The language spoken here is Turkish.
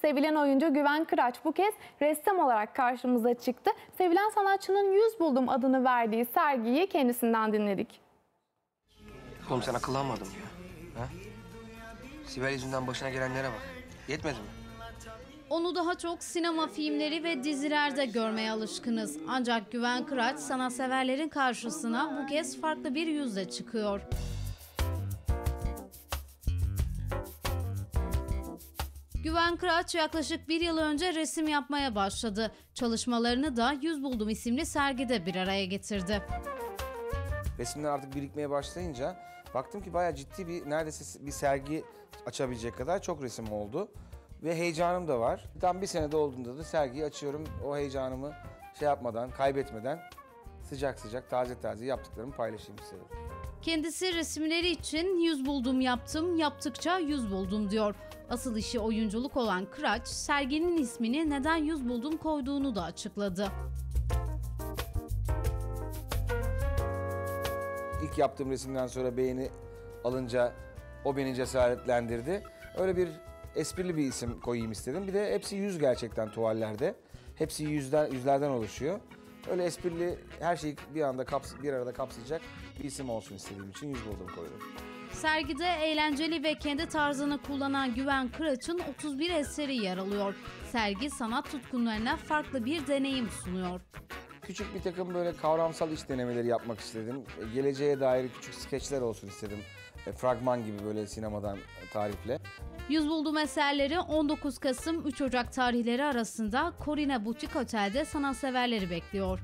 Sevilen oyuncu Güven Kıraç bu kez ressam olarak karşımıza çıktı. Sevilen sanatçının Yüz Buldum adını verdiği sergiyi kendisinden dinledik. Oğlum sen akıllanmadın mı ya? Ha? Sibel yüzünden başına gelenlere bak. Yetmedi mi? Onu daha çok sinema filmleri ve dizilerde görmeye alışkınız. Ancak Güven Kıraç sanatseverlerin karşısına bu kez farklı bir yüzle çıkıyor. Güven Kıraç yaklaşık bir yıl önce resim yapmaya başladı. Çalışmalarını da Yüz Buldum isimli sergide bir araya getirdi. Resimler artık birikmeye başlayınca baktım ki bayağı ciddi bir neredeyse bir sergi açabilecek kadar çok resim oldu. Ve heyecanım da var. Tam bir senede olduğunda da sergiyi açıyorum. O heyecanımı şey yapmadan, kaybetmeden sıcak sıcak, taze taze yaptıklarımı paylaşayım istedim. Kendisi resimleri için yüz buldum yaptım, yaptıkça yüz buldum diyor. Asıl işi oyunculuk olan Kıraç, serginin ismini neden yüz buldum koyduğunu da açıkladı. İlk yaptığım resimden sonra beğeni alınca o beni cesaretlendirdi. Öyle bir esprili bir isim koyayım istedim. Bir de hepsi yüz gerçekten tuvallerde. Hepsi yüzden, yüzlerden oluşuyor. Öyle esprili her şeyi bir anda kaps bir arada kapsayacak bir isim olsun istediğim için yüz buldum koydum. Sergide eğlenceli ve kendi tarzını kullanan Güven Kıraç'ın 31 eseri yer alıyor. Sergi sanat tutkunlarına farklı bir deneyim sunuyor. Küçük bir takım böyle kavramsal iş denemeleri yapmak istedim. E, Geleceğe dair küçük skeçler olsun istedim. E, Fragman gibi böyle sinemadan e, tarifle. Yüz buldum eserleri 19 Kasım 3 Ocak tarihleri arasında Corina Butik Otel'de sanatseverleri bekliyor.